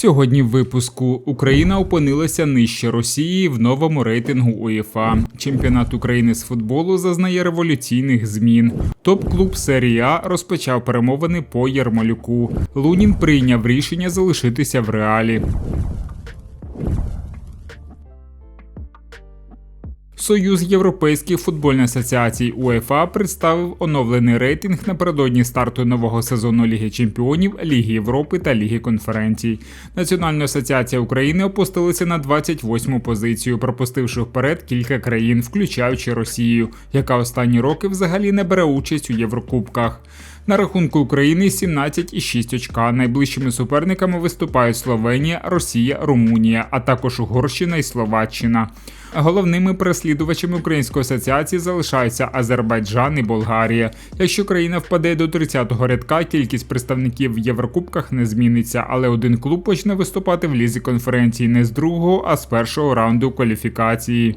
Сьогодні в випуску Україна опинилася нижче Росії в новому рейтингу УЄФА. Чемпіонат України з футболу зазнає революційних змін. Топ-клуб серії А розпочав перемовини по Єрмолюку. Лунін прийняв рішення залишитися в реалі. Союз Європейських футбольних асоціацій УЕФА представив оновлений рейтинг напередодні старту нового сезону Ліги Чемпіонів, Ліги Європи та Ліги конференцій. Національна асоціація України опустилася на 28-му позицію, пропустивши вперед кілька країн, включаючи Росію, яка останні роки взагалі не бере участь у Єврокубках. На рахунку України 17,6 очка. Найближчими суперниками виступають Словенія, Росія, Румунія, а також Угорщина і Словаччина. Головними переслідувачами Української асоціації залишаються Азербайджан і Болгарія. Якщо країна впаде до 30-го рядка, кількість представників в Єврокубках не зміниться, але один клуб почне виступати в лізі конференції не з другого, а з першого раунду кваліфікації.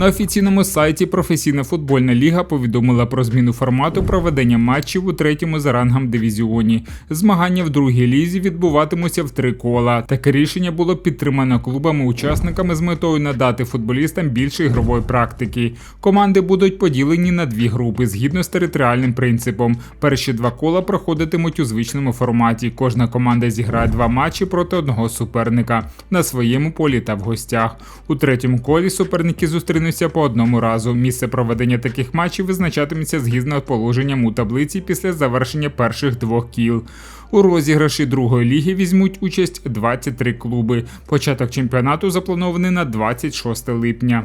На офіційному сайті Професійна футбольна ліга повідомила про зміну формату проведення матчів у третьому за рангом дивізіоні. Змагання в другій лізі відбуватимуться в три кола. Таке рішення було підтримано клубами-учасниками з метою надати футболістам більше ігрової практики. Команди будуть поділені на дві групи згідно з територіальним принципом. Перші два кола проходитимуть у звичному форматі. Кожна команда зіграє два матчі проти одного суперника на своєму полі та в гостях. У третьому колі суперники зустрінуться по одному разу. Місце проведення таких матчів визначатиметься згідно положенням у таблиці після завершення перших двох кіл. У розіграші другої ліги візьмуть участь 23 клуби. Початок чемпіонату запланований на 26 липня.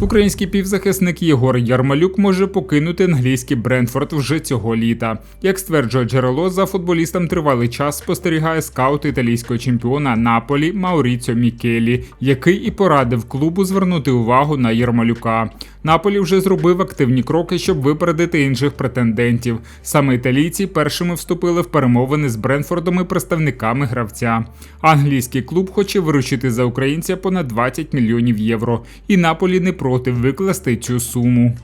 Український півзахисник Єгор Ярмалюк може покинути англійський Брентфорд вже цього літа. Як стверджує джерело, за футболістом тривалий час спостерігає скаут італійського чемпіона Наполі Мауріцьо Мікелі, який і порадив клубу звернути увагу на Ярмалюка. Наполі вже зробив активні кроки, щоб випередити інших претендентів. Саме італійці першими вступили в перемовини з Бренфордом і представниками гравця. Англійський клуб хоче виручити за українця понад 20 мільйонів євро, і Наполі не проти викласти цю суму.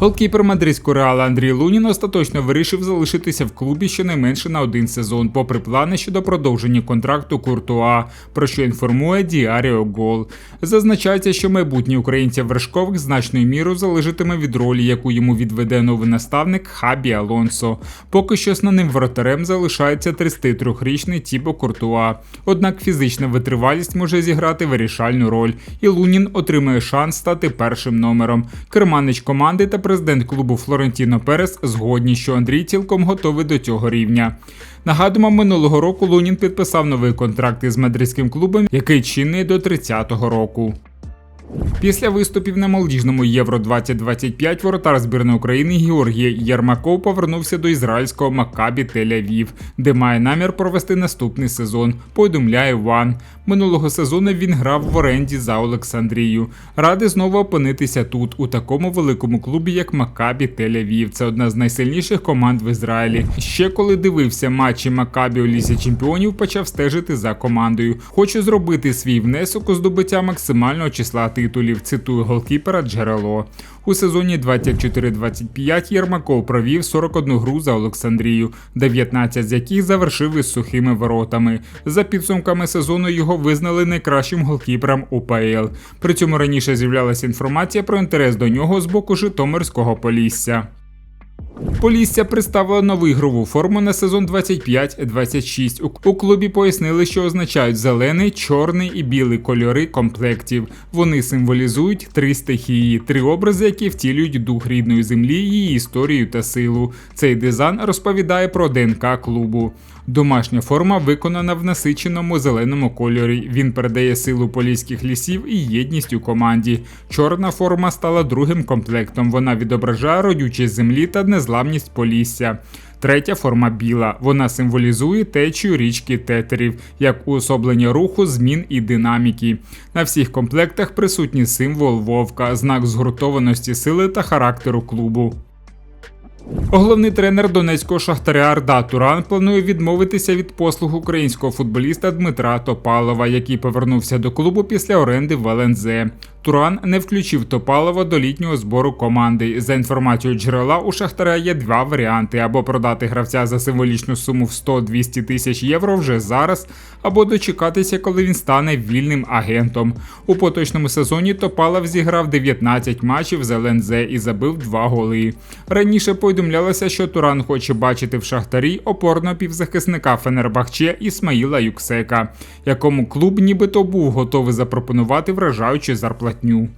Голкіпер мадридського реала Андрій Лунін остаточно вирішив залишитися в клубі щонайменше на один сезон, попри плани щодо продовження контракту Куртуа, про що інформує Діаріо Гол. Зазначається, що майбутнє українця вершкових значною мірою залежатиме від ролі, яку йому відведе новий наставник Хабі Алонсо. Поки що основним воротарем залишається 33-річний Тібо Куртуа. Однак фізична витривалість може зіграти вирішальну роль, і Лунін отримає шанс стати першим номером. Керманич команди та президент клубу Флорентіно Перес згодні, що Андрій цілком готовий до цього рівня. Нагадуємо, минулого року Лунін підписав новий контракт із мадридським клубом, який чинний до 30-го року. Після виступів на молодіжному Євро 2025 воротар збірної України Георгій Єрмаков повернувся до ізраїльського Макабі Тель-Авів, де має намір провести наступний сезон. Повідомляє Ван. Минулого сезону він грав в оренді за Олександрію. Ради знову опинитися тут, у такому великому клубі, як Макабі Тель-Авів. Це одна з найсильніших команд в Ізраїлі. Ще коли дивився матчі Макабі у лісі чемпіонів, почав стежити за командою. Хочу зробити свій внесок у здобуття максимального числа титулів. Цитую голкіпера джерело. У сезоні 24-25 Єрмаков провів 41 гру за Олександрію, 19 з яких завершив із сухими воротами. За підсумками сезону його визнали найкращим голкіпером УПЛ. При цьому раніше з'являлася інформація про інтерес до нього з боку Житомирського Полісся. Полісся представила нову ігрову форму на сезон 25-26. У- клубі пояснили, що означають зелений, чорний і білий кольори комплектів. Вони символізують три стихії, три образи, які втілюють дух рідної землі, її історію та силу. Цей дизайн розповідає про ДНК клубу. Домашня форма виконана в насиченому зеленому кольорі. Він передає силу поліських лісів і єдність у команді. Чорна форма стала другим комплектом. Вона відображає родючість землі та незламність полісся. Третя форма біла. Вона символізує течію річки тетерів, як уособлення руху, змін і динаміки. На всіх комплектах присутній символ вовка, знак згуртованості сили та характеру клубу. Головний тренер донецького шахтаря Арда Туран планує відмовитися від послуг українського футболіста Дмитра Топалова, який повернувся до клубу після оренди в ЛНЗ. Туран не включив Топалова до літнього збору команди. За інформацією джерела, у Шахтаря є два варіанти: або продати гравця за символічну суму в 100-200 тисяч євро вже зараз, або дочекатися, коли він стане вільним агентом. У поточному сезоні Топалов зіграв 19 матчів з ЛНЗ і забив 2 голи. Раніше повідомлялося, що Туран хоче бачити в Шахтарі опорного півзахисника Фенербахче Ісмаїла Юксека, якому клуб нібито був готовий запропонувати вражаючу зарплатню.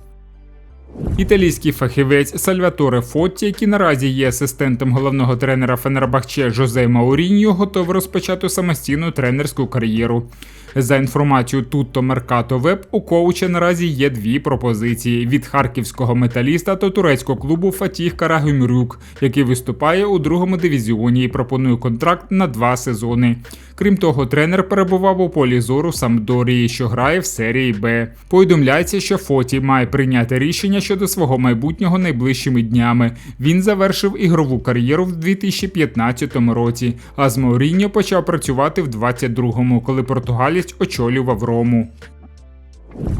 Італійський фахівець Сальваторе Фотті, який наразі є асистентом головного тренера Фенербахче Жозе Мауріньо, готовий розпочати самостійну тренерську кар'єру. За інформацією Tutto Mercato Web, у коуча наразі є дві пропозиції: від харківського металіста та турецького клубу Фатіх Карагюмрюк, який виступає у другому дивізіоні і пропонує контракт на два сезони. Крім того, тренер перебував у полі зору Самдорії, що грає в серії Б. Повідомляється, що Фоті має прийняти рішення щодо свого майбутнього найближчими днями. Він завершив ігрову кар'єру в 2015 році, а з Мауріньо почав працювати в 22-му, коли португалець очолював Рому.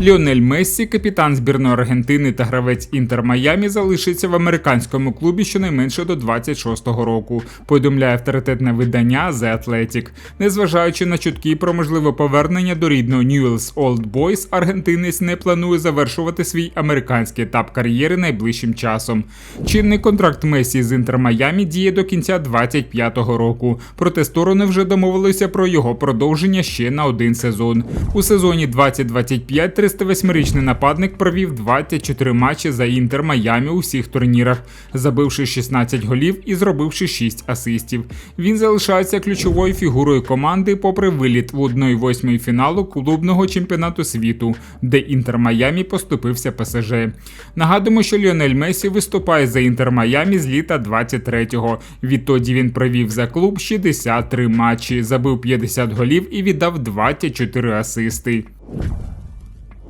Ліонель Мессі, капітан збірної Аргентини та гравець Інтер Майамі, залишиться в американському клубі щонайменше до 26-го року. Повідомляє авторитетне видання The Athletic. Незважаючи на чутки про можливе повернення до рідного Newell's Old Boys, аргентинець не планує завершувати свій американський етап кар'єри найближчим часом. Чинний контракт Месі з Інтер Майамі діє до кінця 25-го року. Проте сторони вже домовилися про його продовження ще на один сезон. У сезоні 2025 38-річний нападник провів 24 матчі за Інтер Майамі у всіх турнірах, забивши 16 голів і зробивши 6 асистів. Він залишається ключовою фігурою команди, попри виліт в 1-8 фіналу клубного чемпіонату світу, де Інтер Майамі поступився ПСЖ. Нагадуємо, що Ліонель Месі виступає за Інтер Майамі з літа 23-го. Відтоді він провів за клуб 63 матчі, забив 50 голів і віддав 24 асисти.